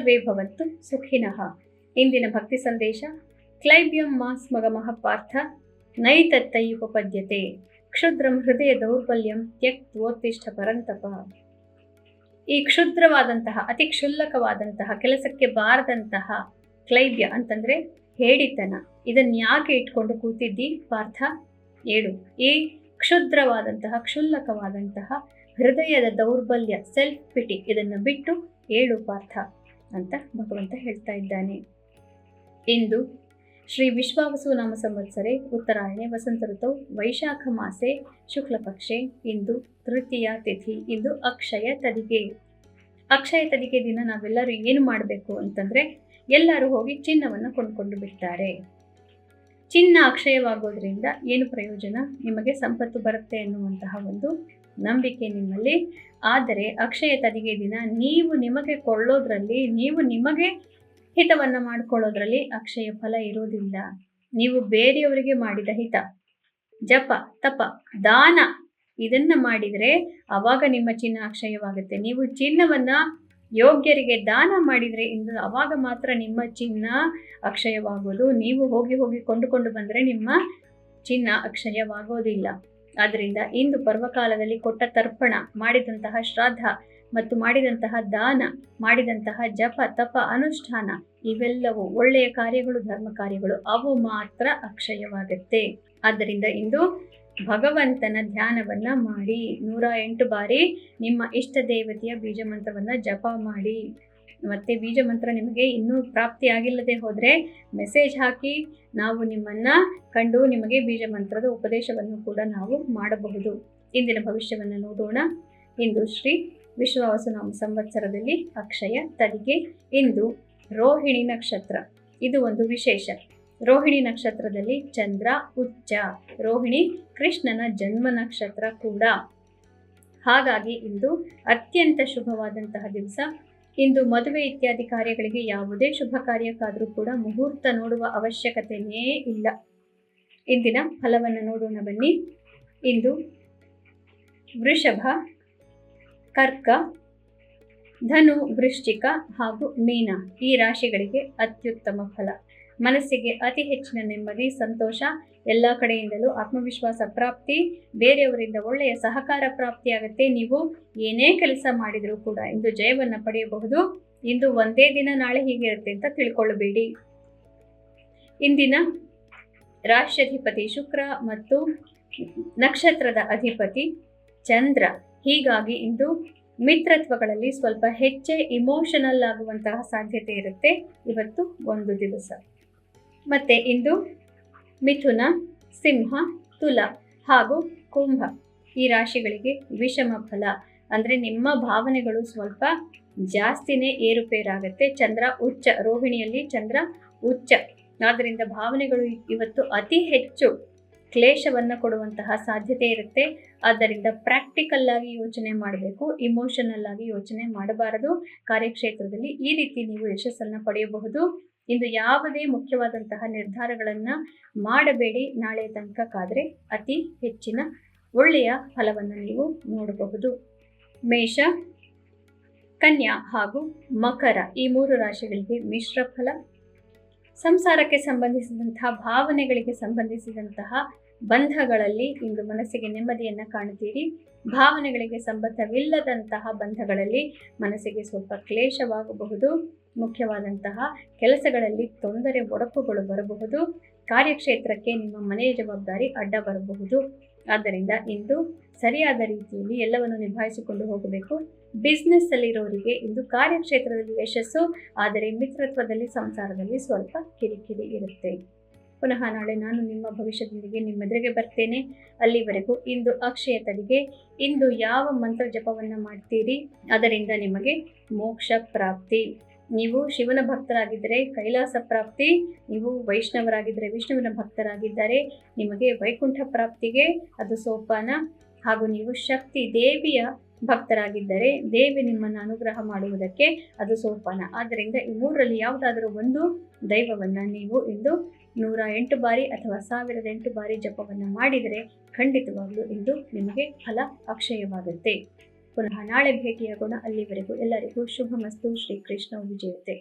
ಸರ್ವೇ ಭವಂತು ಸುಖಿನಃ. ಇಂದಿನ ಭಕ್ತಿ ಸಂದೇಶ, ಕ್ಲೈಬ್ಯಂ ಮಾಸ್ ಮಗಮಃ ಪಾರ್ಥ ನೈತತ್ತೈ ಉಪಪದ್ಯತೆ, ಕ್ಷುದ್ರಂ ಹೃದಯ ದೌರ್ಬಲ್ಯಂ ತ್ಯಕ್ತೋತ್ತಿಷ್ಠ ಪರಂತಪ. ಈ ಕ್ಷುದ್ರವಾದಂತಹ, ಅತಿ ಕ್ಷುಲ್ಲಕವಾದಂತಹ, ಕೆಲಸಕ್ಕೆ ಬಾರದಂತಹ ಕ್ಲೈಬ್ಯ ಅಂತಂದ್ರೆ ಹೇಡಿತನ ಇದನ್ನ ಯಾಕೆ ಇಟ್ಕೊಂಡು ಕೂತಿದ್ದಿ ಪಾರ್ಥ? ಏಳು. ಈ ಕ್ಷುದ್ರವಾದಂತಹ, ಕ್ಷುಲ್ಲಕವಾದಂತಹ ಹೃದಯದ ದೌರ್ಬಲ್ಯ ಸೆಲ್ಫ್ ಪಿಟಿ ಇದನ್ನು ಬಿಟ್ಟು ಏಳು ಪಾರ್ಥ. ಅಂತ ಭಗವಂತ ಹೇಳ್ತಾ ಇದ್ದಾನೆ. ಇಂದು ಶ್ರೀ ವಿಶ್ವಾವಸು ನಾಮ ಸಂವತ್ಸರೆ ಉತ್ತರಾಯಣೆ, ವಸಂತ ಋತು, ವೈಶಾಖ ಮಾಸೆ, ಶುಕ್ಲ ಪಕ್ಷೆ, ಇಂದು ತೃತೀಯ ತಿಥಿ, ಇಂದು ಅಕ್ಷಯ ತದಿಗೆ. ಅಕ್ಷಯ ತದಿಗೆ ದಿನ ನಾವೆಲ್ಲರೂ ಏನು ಮಾಡಬೇಕು ಅಂತಂದ್ರೆ ಎಲ್ಲರೂ ಹೋಗಿ ಚಿನ್ನವನ್ನು ಕೊಂಡುಕೊಂಡು ಬಿಡ್ತಾರೆ. ಚಿನ್ನ ಅಕ್ಷಯವಾಗೋದ್ರಿಂದ ಏನು ಪ್ರಯೋಜನ? ನಿಮಗೆ ಸಂಪತ್ತು ಬರುತ್ತೆ ಎನ್ನುವಂತಹ ಒಂದು ನಂಬಿಕೆ ನಿಮ್ಮಲ್ಲಿ. ಆದರೆ ಅಕ್ಷಯ ತದಿಗೆ ದಿನ ನೀವು ನಿಮಗೆ ಕೊಳ್ಳೋದ್ರಲ್ಲಿ, ನೀವು ನಿಮಗೆ ಹಿತವನ್ನು ಮಾಡಿಕೊಳ್ಳೋದ್ರಲ್ಲಿ ಅಕ್ಷಯ ಫಲ ಇರೋದಿಲ್ಲ. ನೀವು ಬೇರೆಯವರಿಗೆ ಮಾಡಿದ ಹಿತ. ಜಪ, ತಪ, ದಾನ ಇದನ್ನ ಮಾಡಿದರೆ ಅವಾಗ ನಿಮ್ಮ ಚಿನ್ನ ಅಕ್ಷಯವಾಗುತ್ತೆ. ನೀವು ಚಿನ್ನವನ್ನ ಯೋಗ್ಯರಿಗೆ ದಾನ ಮಾಡಿದರೆ ಇಂದು ಅವಾಗ ಮಾತ್ರ ನಿಮ್ಮ ಚಿನ್ನ ಅಕ್ಷಯವಾಗೋದು. ನೀವು ಹೋಗಿ ಹೋಗಿ ಕೊಂಡುಕೊಂಡು ಬಂದರೆ ನಿಮ್ಮ ಚಿನ್ನ ಅಕ್ಷಯವಾಗೋದಿಲ್ಲ. ಆದ್ದರಿಂದ ಇಂದು ಪರ್ವಕಾಲದಲ್ಲಿ ಕೊಟ್ಟ ತರ್ಪಣ, ಮಾಡಿದಂತಹ ಶ್ರಾದ್ದ ಮತ್ತು ಮಾಡಿದಂತಹ ದಾನ, ಮಾಡಿದಂತಹ ಜಪ, ತಪ, ಅನುಷ್ಠಾನ, ಇವೆಲ್ಲವೂ ಒಳ್ಳೆಯ ಕಾರ್ಯಗಳು, ಧರ್ಮ ಕಾರ್ಯಗಳು. ಅವು ಮಾತ್ರ ಅಕ್ಷಯವಾಗುತ್ತೆ. ಆದ್ದರಿಂದ ಇಂದು ಭಗವಂತನ ಧ್ಯಾನವನ್ನ ಮಾಡಿ. ನೂರ ಎಂಟು ಬಾರಿ ನಿಮ್ಮ ಇಷ್ಟ ದೇವತೆಯ ಬೀಜ ಮಂತ್ರವನ್ನ ಜಪ ಮಾಡಿ. ಮತ್ತೆ ಬೀಜ ಮಂತ್ರ ನಿಮಗೆ ಇನ್ನೂ ಪ್ರಾಪ್ತಿಯಾಗಿಲ್ಲದೆ ಹೋದರೆ ಮೆಸೇಜ್ ಹಾಕಿ ನಾವು ನಿಮ್ಮನ್ನ ಕಂಡು ನಿಮಗೆ ಬೀಜ ಮಂತ್ರದ ಉಪದೇಶವನ್ನು ಕೂಡ ನಾವು ಮಾಡಬಹುದು. ಇಂದಿನ ಭವಿಷ್ಯವನ್ನು ನೋಡೋಣ. ಇಂದು ಶ್ರೀ ವಿಶ್ವಾವಸುನಾಮ ಸಂವತ್ಸರದಲ್ಲಿ ಅಕ್ಷಯ ತರಿಗೆ ಇಂದು ರೋಹಿಣಿ ನಕ್ಷತ್ರ. ಇದು ಒಂದು ವಿಶೇಷ. ರೋಹಿಣಿ ನಕ್ಷತ್ರದಲ್ಲಿ ಚಂದ್ರ, ಉಚ್ಚ. ರೋಹಿಣಿ ಕೃಷ್ಣನ ಜನ್ಮ ನಕ್ಷತ್ರ ಕೂಡ. ಹಾಗಾಗಿ ಇಂದು ಅತ್ಯಂತ ಶುಭವಾದಂತಹ ದಿವಸ ಇಂದು ಮದುವೆ ಇತ್ಯಾದಿ ಕಾರ್ಯಗಳಿಗೆ ಯಾವುದೇ ಶುಭ ಕಾರ್ಯಕ್ಕಾದರೂ ಕೂಡ ಮುಹೂರ್ತ ನೋಡುವ ಅವಶ್ಯಕತೆಯೇ ಇಲ್ಲ. ಇಂದಿನ ಫಲವನ್ನು ನೋಡೋಣ ಬನ್ನಿ. ಇಂದು ವೃಷಭ, ಕರ್ಕ, ಧನು, ವೃಶ್ಚಿಕ ಹಾಗೂ ಮೀನ ಈ ರಾಶಿಗಳಿಗೆ ಅತ್ಯುತ್ತಮ ಫಲ. ಮನಸ್ಸಿಗೆ ಅತಿ ಹೆಚ್ಚಿನ ನೆಮ್ಮದಿ, ಸಂತೋಷ, ಎಲ್ಲ ಕಡೆಯಿಂದಲೂ ಆತ್ಮವಿಶ್ವಾಸ ಪ್ರಾಪ್ತಿ, ಬೇರೆಯವರಿಂದ ಒಳ್ಳೆಯ ಸಹಕಾರ ಪ್ರಾಪ್ತಿಯಾಗುತ್ತೆ. ನೀವು ಏನೇ ಕೆಲಸ ಮಾಡಿದರೂ ಕೂಡ ಇಂದು ಜಯವನ್ನು ಪಡೆಯಬಹುದು. ಇಂದು ಒಂದೇ ದಿನ ನಾಳೆ ಹೀಗಿರುತ್ತೆ ಅಂತ ತಿಳ್ಕೊಳ್ಳಬೇಡಿ ಇಂದಿನ ರಾಷ್ಟ್ರಾಧಿಪತಿ ಶುಕ್ರ ಮತ್ತು ನಕ್ಷತ್ರದ ಅಧಿಪತಿ ಚಂದ್ರ ಹೀಗಾಗಿ ಇಂದು ಮಿತ್ರತ್ವಗಳಲ್ಲಿ ಸ್ವಲ್ಪ ಹೆಚ್ಚೇ ಇಮೋಷನಲ್ ಆಗುವಂತಹ ಸಾಧ್ಯತೆ ಇರುತ್ತೆ. ಇವತ್ತು ಒಂದು ದಿವಸ. ಮತ್ತೆ ಇಂದು ಮಿಥುನ, ಸಿಂಹ, ತುಲ ಹಾಗೂ ಕುಂಭ. ಈ ರಾಶಿಗಳಿಗೆ ವಿಷಮ ಫಲ. ಅಂದರೆ ನಿಮ್ಮ ಭಾವನೆಗಳು ಸ್ವಲ್ಪ ಜಾಸ್ತಿನೇ ಏರುಪೇರಾಗುತ್ತೆ. ಚಂದ್ರ ಉಚ್ಚ, ರೋಹಿಣಿಯಲ್ಲಿ ಚಂದ್ರ ಉಚ್ಚ. ಆದ್ದರಿಂದ ಭಾವನೆಗಳು ಇವತ್ತು ಅತಿ ಹೆಚ್ಚು ಕ್ಲೇಶವನ್ನು ಕೊಡುವಂತಹ ಸಾಧ್ಯತೆ ಇರುತ್ತೆ. ಆದ್ದರಿಂದ ಪ್ರಾಕ್ಟಿಕಲ್ ಆಗಿ ಯೋಚನೆ ಮಾಡಬೇಕು ಇಮೋಷನಲ್ ಆಗಿ ಯೋಚನೆ ಮಾಡಬಾರದು. ಕಾರ್ಯಕ್ಷೇತ್ರದಲ್ಲಿ ಈ ರೀತಿ ನೀವು ಯಶಸ್ಸನ್ನು ಪಡೆಯಬಹುದು. ಇಂದು ಯಾವುದೇ ಮುಖ್ಯವಾದಂತಹ ನಿರ್ಧಾರಗಳನ್ನು ಮಾಡಬೇಡಿ. ನಾಳೆ ತನಕ ಕಾದರೆ ಅತಿ ಹೆಚ್ಚಿನ ಒಳ್ಳೆಯ ಫಲವನ್ನು ನೀವು ನೋಡಬಹುದು. ಮೇಷ, ಕನ್ಯಾ ಹಾಗೂ ಮಕರ ಈ ಮೂರು ರಾಶಿಗಳಿಗೆ ಮಿಶ್ರ ಫಲ. ಸಂಸಾರಕ್ಕೆ ಸಂಬಂಧಿಸಿದಂತಹ, ಭಾವನೆಗಳಿಗೆ ಸಂಬಂಧಿಸಿದಂತಹ ಬಂಧಗಳಲ್ಲಿ ಇಂದು ಮನಸ್ಸಿಗೆ ನೆಮ್ಮದಿಯನ್ನು ಕಾಣುತ್ತೀರಿ. ಭಾವನೆಗಳಿಗೆ ಸಂಬಂಧವಿಲ್ಲದಂತಹ ಬಂಧಗಳಲ್ಲಿ ಮನಸ್ಸಿಗೆ ಸ್ವಲ್ಪ ಕ್ಲೇಶವಾಗಬಹುದು. ಮುಖ್ಯವಾದಂತಹ ಕೆಲಸಗಳಲ್ಲಿ ತೊಂದರೆ ಒಡಕುಗಳು ಬರಬಹುದು. ಕಾರ್ಯಕ್ಷೇತ್ರಕ್ಕೆ ನಿಮ್ಮ ಮನೆಯ ಜವಾಬ್ದಾರಿ ಅಡ್ಡ ಬರಬಹುದು. ಆದ್ದರಿಂದ ಇಂದು ಸರಿಯಾದ ರೀತಿಯಲ್ಲಿ ಎಲ್ಲವನ್ನು ನಿಭಾಯಿಸಿಕೊಂಡು ಹೋಗಬೇಕು. ಬಿಸ್ನೆಸ್ ಅಲ್ಲಿರೋರಿಗೆ ಇಂದು ಕಾರ್ಯಕ್ಷೇತ್ರದಲ್ಲಿ ಯಶಸ್ಸು, ಆದರೆ ಮಿತ್ರತ್ವದಲ್ಲಿ ಸಂಸಾರದಲ್ಲಿ ಸ್ವಲ್ಪ ಕಿರಿಕಿರಿ ಇರುತ್ತೆ. ಪುನಃ ನಾಳೆ ನಾನು ನಿಮ್ಮ ಭವಿಷ್ಯದೊಂದಿಗೆ ನಿಮ್ಮೆದುರಿಗೆ ಬರ್ತೇನೆ. ಅಲ್ಲಿವರೆಗೂ ಇಂದು ಅಕ್ಷಯ ತಡಿಗೆ, ಇಂದು ಯಾವ ಮಂತ್ರ ಜಪವನ್ನು ಮಾಡ್ತೀರಿ? ಅದರಿಂದ ನಿಮಗೆ ಮೋಕ್ಷ ಪ್ರಾಪ್ತಿ. ನೀವು ಶಿವನ ಭಕ್ತರಾಗಿದ್ದರೆ ಕೈಲಾಸ ಪ್ರಾಪ್ತಿ, ನೀವು ವೈಷ್ಣವರಾಗಿದ್ದರೆ ವಿಷ್ಣುವಿನ ಭಕ್ತರಾಗಿದ್ದರೆ ನಿಮಗೆ ವೈಕುಂಠ ಪ್ರಾಪ್ತಿಗೆ, ಅದು ಸೋಪಾನ. ಹಾಗೂ ನೀವು ಶಕ್ತಿ ದೇವಿಯ ಭಕ್ತರಾಗಿದ್ದರೆ ದೇವಿ ನಿಮ್ಮನ್ನು ಅನುಗ್ರಹ ಮಾಡುವುದಕ್ಕೆ ಅದು ಸೋಪಾನ. ಆದ್ದರಿಂದ ಈ ಮೂರರಲ್ಲಿ ಯಾವುದಾದರೂ ಒಂದು ದೈವವನ್ನು ನೀವು ಇಂದು ನೂರ ಎಂಟು ಬಾರಿ ಅಥವಾ ಸಾವಿರದ ಎಂಟು ಬಾರಿ ಜಪವನ್ನು ಮಾಡಿದರೆ ಖಂಡಿತವಾಗಲೂ ಇಂದು ನಿಮಗೆ ಫಲ ಅಕ್ಷಯವಾಗುತ್ತೆ. ಪುನಃ ನಾಳೆ ಭೇಟಿಯಾಗೋಣ. ಅಲ್ಲಿವರೆಗೂ ಎಲ್ಲರಿಗೂ ಶುಭ ಮಸ್ತು ಶ್ರೀ ಕೃಷ್ಣ ವಿಜಯತೆ.